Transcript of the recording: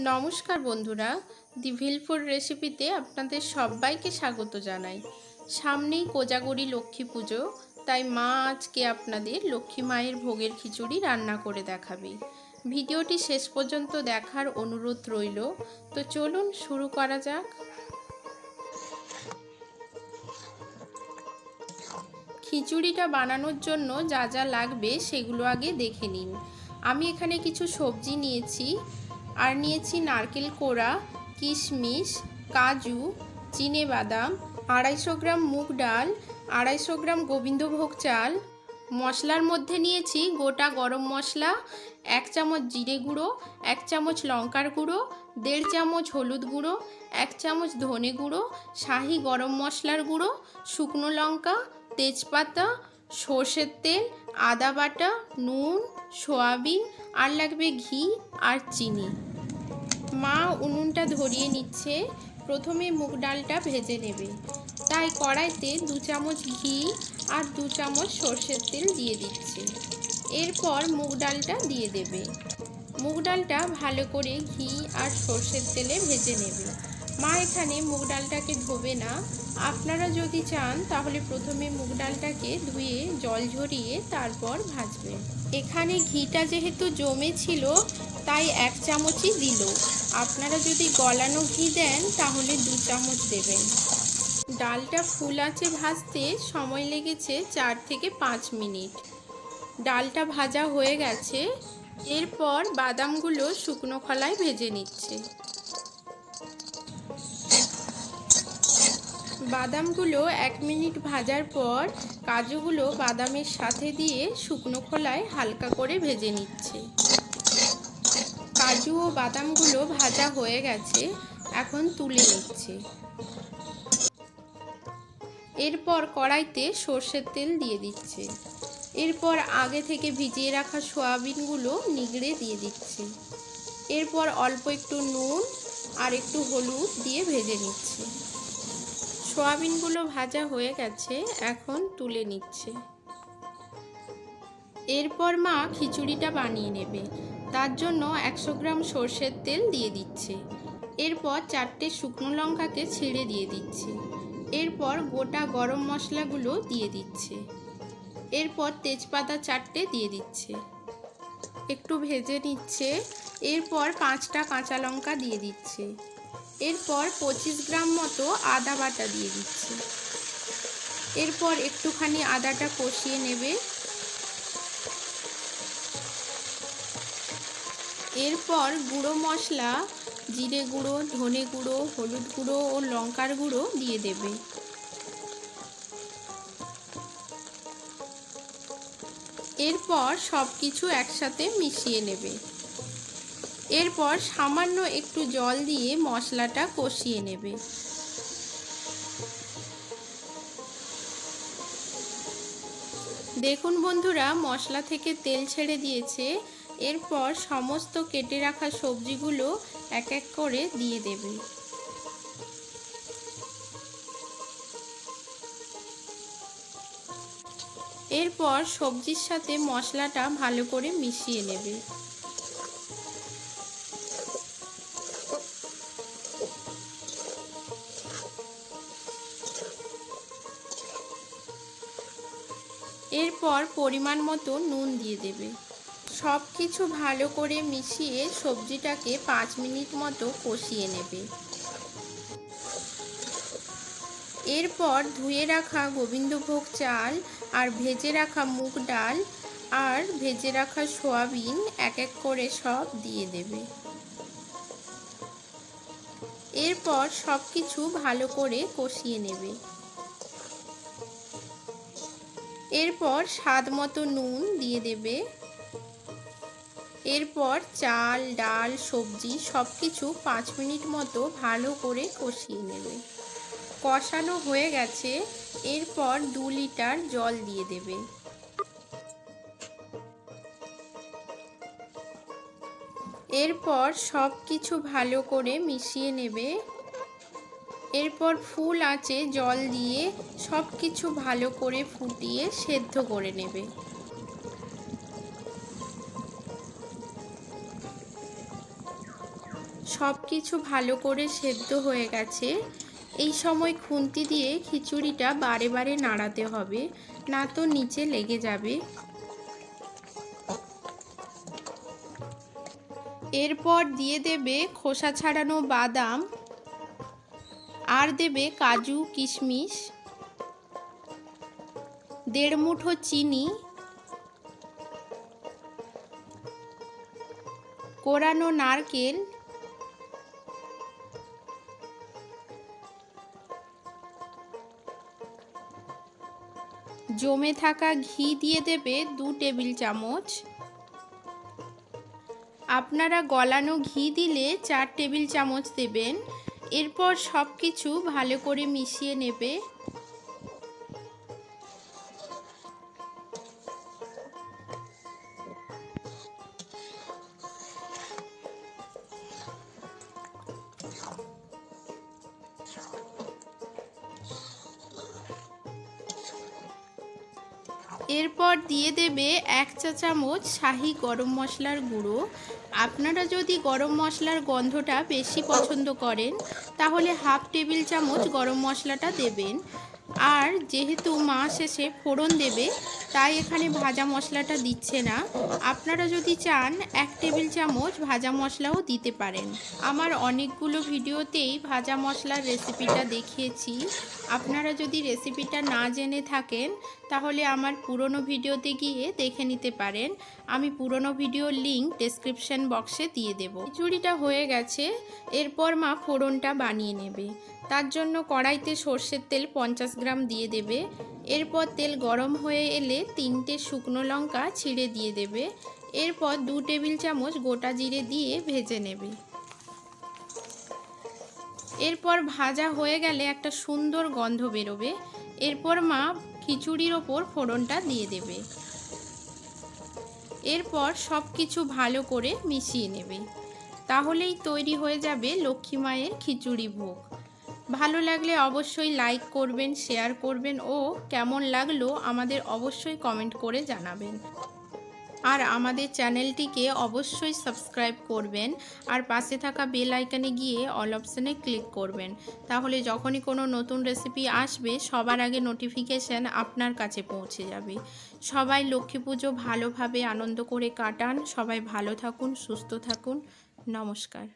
নমস্কার বন্ধুরা, দি ভিলফুড রেসিপিতে আপনাদের সবাইকে স্বাগত জানাই। সামনেই কোজাগরি লক্ষ্মী পুজো, তাই মা আজকে আপনাদের লক্ষ্মী মায়ের ভোগের খিচুড়ি রান্না করে দেখাবে। ভিডিওটি শেষ পর্যন্ত দেখার অনুরোধ রইল, তো চলুন শুরু করা যাক। খিচুড়িটা বানানোর জন্য যা যা লাগবে সেগুলো আগে দেখে নিন। আমি এখানে কিছু সবজি নিয়েছি আর নিয়েছি নারকেল কোড়া, কিশমিশ, কাজু, চিনে বাদাম, আড়াইশো গ্রাম মুগ ডাল, আড়াইশো গ্রাম গোবিন্দভোগ চাল। মশলার মধ্যে নিয়েছি গোটা গরম মশলা, এক চামচ জিরে গুঁড়ো, এক চামচ লঙ্কার গুঁড়ো, দেড় চামচ হলুদ গুঁড়ো, এক চামচ ধনে গুঁড়ো, শাহি গরম মশলার গুঁড়ো, শুকনো লঙ্কা, তেজপাতা, সর্ষের তেল, আদা বাটা, নুন, সয়াবিন, আর লাগবে ঘি আর চিনি। মা উনুনটা ধরিয়ে নিচ্ছে। প্রথমে মুগ ডালটা ভেজে নেবে। তাই কড়াইতে দু চামচ ঘি আর দু চামচ সর্ষের তেল দিয়ে দিচ্ছে। এরপর মুগ ডালটা দিয়ে দেবে। মুগ ডালটা ভালো করে ঘি আর সর্ষের তেলে ভেজে নেবে। মা এখানে মুগ ডালটাকে ধোবে না। আপনারা যদি চান, তাহলে প্রথমে মুগ ডালটাকে ধুয়ে, জল ঝরিয়ে তারপর ভাজবেন। এখানে ঘিটা যেহেতু জমে ছিল, তাই এক চামচই দিল। আপনারা যদি গলানো ঘি দেন, তাহলে দু চামচ দেবেন। ডালটা ফুল আছে ভাজতে, সময় লেগেছে চার থেকে পাঁচ মিনিট। ডালটা ভাজা হয়ে গেছে, এরপর বাদামগুলো শুকনো খলায় ভেজে নিচ্ছে। বাদামগুলো এক মিনিট ভাজার পর কাজুগুলো বাদামের সাথে দিয়ে শুকনো খোলায় হালকা করে ভেজে নিচ্ছে। কাজু ও বাদামগুলো ভাজা হয়ে গেছে, এখন তুলে নিচ্ছে। এরপর কড়াইতে সর্ষের তেল দিয়ে দিচ্ছে। এরপর আগে থেকে ভিজিয়ে রাখা সয়াবিনগুলো নিগড়ে দিয়ে দিচ্ছে। এরপর অল্প একটু নুন আর একটু হলুদ দিয়ে ভেজে নিচ্ছে। সয়াবিনগুলো ভাজা হয়ে গেছে, এখন তুলে নিচ্ছে। এরপর মা খিচুড়িটা বানিয়ে নেবে। তার জন্য একশো গ্রাম সর্ষের তেল দিয়ে দিচ্ছে। এরপর চারটে শুকনো লঙ্কাকে ছিঁড়ে দিয়ে দিচ্ছে। এরপর গোটা গরম মশলাগুলো দিয়ে দিচ্ছে। এরপর তেজপাতা চারটে দিয়ে দিচ্ছে। একটু ভেজে নিচ্ছে। এরপর পাঁচটা কাঁচা লঙ্কা দিয়ে দিচ্ছে। এরপর পঁচিশ গ্রাম মতো আদা বাটা দিয়ে দিচ্ছে। এরপর একটুখানি আদাটা কষিয়ে নেবে। এরপর গুঁড়ো মশলা, জিরে গুঁড়ো, ধনে গুঁড়ো, হলুদ গুঁড়ো ও লঙ্কার গুঁড়ো দিয়ে দেবে। এরপর সব কিছু একসাথে মিশিয়ে নেবে। এরপর সামান্য একটু জল দিয়ে মশলাটা কষিয়ে নেবে। দেখুন বন্ধুরা, মশলা থেকে তেল ছেড়ে দিয়েছে। এরপর সমস্ত কেটে রাখা সবজিগুলো এক এক করে দিয়ে দেবে। এরপর সবজির সাথে মশলাটা ভালো করে মিশিয়ে নেবে। এরপর পরিমাণ মতো নুন দিয়ে দেবে। সব কিছু ভালো করে মিশিয়ে সবজিটাকে পাঁচ মিনিট মতো কষিয়ে নেবে। এরপর ধুয়ে রাখা গোবিন্দভোগ চাল আর ভেজে রাখা মুগ ডাল আর ভেজে রাখা সোয়াবিন এক এক করে সব দিয়ে দেবে। এরপর সব কিছু ভালো করে কষিয়ে নেবে। এরপর স্বাদ মতো নুন দিয়ে দেবে। এরপর চাল, ডাল, সবজি সব কিছু পাঁচ মিনিট মতো ভালো করে কষিয়ে নেবে। কষানো হয়ে গেছে, এরপর দু লিটার জল দিয়ে দেবে। এরপর সব কিছু ভালো করে মিশিয়ে নেবে। এরপর ফুল আঁচে জল দিয়ে সব কিছু ভালো করে ফুটিয়ে সেদ্ধ করে নেবে। সব কিছু ভালো করে সেদ্ধ হয়ে গেছে। এই সময় খুন্তি দিয়ে খিচুড়িটা বারে বারে নাড়াতে হবে, না তো নিচে লেগে যাবে। এরপর দিয়ে দেবে খোসা ছাড়ানো বাদাম, আর দেবে কাজু, কিশমিশ, দেড় মুঠো চিনি, কোরানো নারকেল জমে থাকা ঘি দিয়ে দেবে দু টেবিল চামচ। আপনারা গলানো ঘি দিলে চার টেবিল চামচ দেবেন। এরপর সব কিছু ভালো করে মিশিয়ে নেবে। এরপর দিয়ে দেবে এক চা চামচ শাহি গরম মশলার গুঁড়ো। আপনারা যদি গরম মশলার গন্ধটা বেশি পছন্দ করেন, তাহলে হাফ টেবিল চামচ গরম মশলাটা দেবেন। আর যেহেতু মা শেষে ফোড়ন দেবে, তাই এখানে ভাজা মশলাটা দিচ্ছে না। আপনারা যদি চান, এক টেবিল চামচ ভাজা মশলাও দিতে পারেন। আমার অনেকগুলো ভিডিওতেই ভাজা মশলার রেসিপিটা দেখিয়েছি। আপনারা যদি রেসিপিটা না জেনে থাকেন, তাহলে আমার পুরনো ভিডিওতে গিয়ে দেখে নিতে পারেন। আমি পুরনো ভিডিওর লিঙ্ক ডেসক্রিপশন বক্সে দিয়ে দেব। খিচুড়িটা হয়ে গেছে, এরপর মা ফোড়নটা বানিয়ে নেবে। তার জন্য কড়াইতে সর্ষের তেল পঞ্চাশ গ্রাম দিয়ে দেবে। এরপর তেল গরম হয়ে এলে তিনটে শুকনো লঙ্কা ছিঁড়ে দিয়ে দেবে। এরপর দু টেবিল চামচ গোটা জিরে দিয়ে ভেজে নেবে। এরপর ভাজা হয়ে গেলে একটা সুন্দর গন্ধ বেরোবে। এরপর মা খিচুড়ির ওপর ফোড়নটা দিয়ে দেবে। এরপর সব কিছু ভালো করে মিশিয়ে নেবে। তাহলেই তৈরি হয়ে যাবে লক্ষ্মী মায়ের খিচুড়ি ভোগ। ভালো লাগলে অবশ্যই লাইক করবেন শেয়ার করবেন ও কেমন লাগল আমাদের অবশ্যই কমেন্ট করে জানাবেন। আর আমাদের চ্যানেলটিকে অবশ্যই সাবস্ক্রাইব করবেন আর পাশে থাকা বেল আইকনে গিয়ে অল অপশানে ক্লিক করবেন। তাহলে যখনই কোনো নতুন রেসিপি আসবে, সবার আগে নোটিফিকেশান আপনার কাছে পৌঁছে যাবে। সবাই লক্ষ্মী পুজো ভালোভাবে আনন্দ করে কাটান, সবাই ভালো থাকুন, সুস্থ থাকুন। নমস্কার।